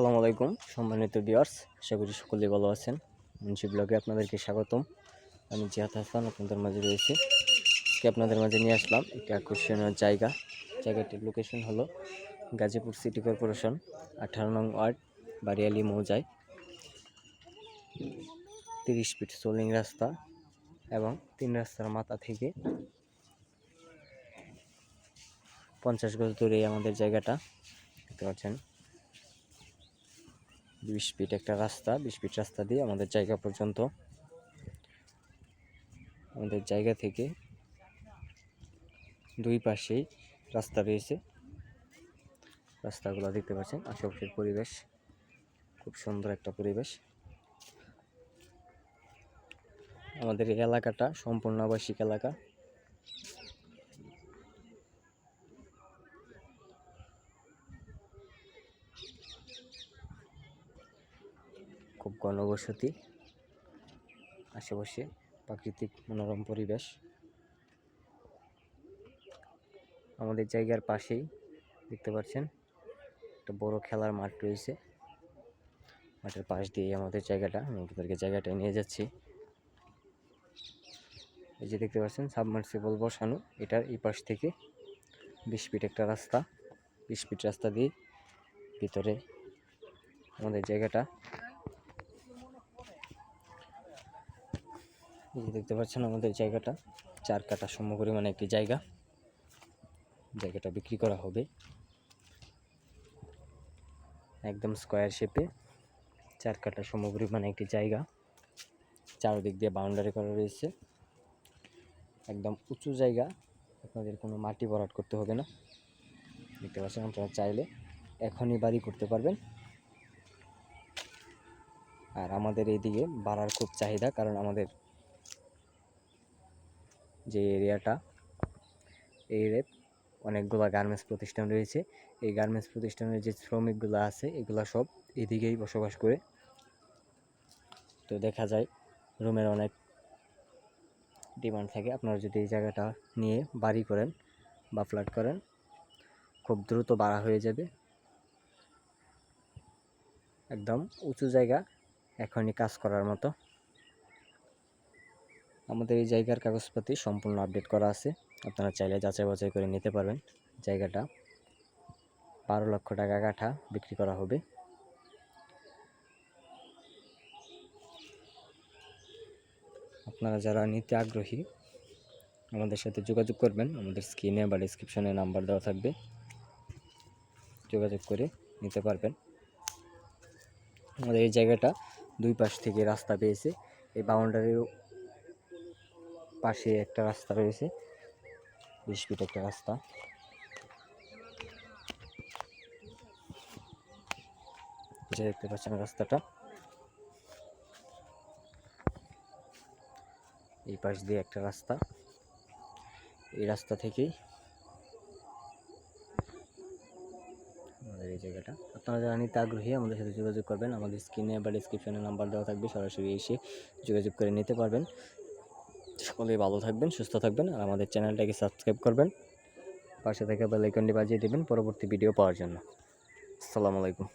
আসসালামু আলাইকুম, সম্মানিত বিয়ার্স আশা করি সকলেই ভালো আছেন। মুন্সি ব্লগে আপনাদেরকে স্বাগতম। আমি জিয়াদ হাসান, আপনাদের মাঝে রয়েছি। আজকে আপনাদের মাঝে নিয়ে আসলাম একটি আকর্ষণীয় জায়গা। জায়গাটির লোকেশন হলো গাজীপুর সিটি কর্পোরেশন, আঠারো নং ওয়ার্ড বারিয়ালি মৌজায়। তিরিশ ফিট সোলিং রাস্তা এবং তিন রাস্তার মাথা থেকে পঞ্চাশ গজ দূরেই আমাদের জায়গাটা। দেখতে পাচ্ছেন বিশ ফিট একটা রাস্তা, বিশ ফিট রাস্তা দিয়ে আমাদের জায়গা পর্যন্ত, আমাদের জায়গা থেকে দুই পাশেই রাস্তা রয়েছে। রাস্তাগুলো দেখতে পাচ্ছেন, আশেপাশের পরিবেশ, খুব সুন্দর একটা পরিবেশ। আমাদের এলাকাটা সম্পূর্ণ আবাসিক এলাকা। খুব ঘনবসতি আশেপাশে প্রাকৃতিক মনোরম পরিবেশ। আমাদের জায়গার পাশেই দেখতে পাচ্ছেন একটা বড় খেলার মাঠ রয়েছে। মাঠের পাশ দিয়ে আমাদের জায়গাটা। আমি আপনাদেরকে জায়গাটায় নিয়ে যাচ্ছি। এই যে দেখতে পাচ্ছেন, সাবমার্সিবল বসানো। এটার এই পাশ থেকে বিশ ফিট একটা রাস্তা। বিশ ফিট রাস্তা দিয়ে ভিতরে আমাদের জায়গাটা যে দেখতে পাচ্ছেন আমাদের জায়গাটা, চার কাটা সম পরিমাণে একটি জায়গা। জায়গাটা বিক্রি করা হবে। একদম স্কোয়ার শেপে চার কাটা সম পরিমাণে একটি জায়গা। চারদিক দিয়ে বাউন্ডারি করা রয়েছে। একদম উঁচু জায়গা, আপনাদের কোনো মাটি ভরাট করতে হবে না। দেখতে পাচ্ছেন আপনারা চাইলে এখনই বাড়ি করতে পারবেন। আর আমাদের এইদিকে বাড়ার খুব চাহিদা, কারণ আমাদের যে এরিয়াটা, এই অনেকগুলো গার্মেন্টস প্রতিষ্ঠান রয়েছে। এই গার্মেন্টস প্রতিষ্ঠানের যে শ্রমিকগুলো আছে, এগুলো সব এদিকেই বসবাস করে। তো দেখা যায়, রুমের অনেক ডিমান্ড থাকে। আপনারা যদি এই জায়গাটা নিয়ে বাড়ি করেন বা ফ্ল্যাট করেন, খুব দ্রুত বাড়া হয়ে যাবে। একদম উঁচু জায়গা, এখনই কাজ করার মতো। আমাদের এই জায়গার কাগজপাতি সম্পূর্ণ আপডেট করা আছে। আপনারা চাইলে যাচাই বাছাই করে নিতে পারবেন। জায়গাটা বারো লক্ষ টাকা কাঠা বিক্রি করা হবে। আপনারা যারা নিতে আগ্রহী, আমাদের সাথে যোগাযোগ করবেন। আমাদের স্ক্রিনে বা ডিসক্রিপশনে নাম্বার দেওয়া থাকবে। যোগাযোগ করে নিতে পারবেন। আমাদের এই জায়গাটা দুই পাশ থেকে রাস্তা পেয়েছে। এই বাউন্ডারির পাশে একটা রাস্তা রয়েছে। বিশ ফিট একটা রাস্তা। যে দেখতে পাচ্ছেন রাস্তাটা। এই পাশ দিয়ে একটা রাস্তা। এই রাস্তা থেকেই আমাদের এই জায়গাটা। আপনারা যারা নিতে আগ্রহী, আমাদের সাথে যোগাযোগ করবেন। আমাদের স্ক্রিনে বা ডিসক্রিপশনে নাম্বার দেওয়া থাকবে। সরাসরি এসে যোগাযোগ করে নিতে পারবেন। সকলেই ভালো থাকবেন, সুস্থ থাকবেন আর আমাদের চ্যানেলটাকে সাবস্ক্রাইব করবেন। পাশে থেকে বেলাইকনটি বাজিয়ে দেবেন পরবর্তী ভিডিও পাওয়ার জন্য। আসসালামু আলাইকুম।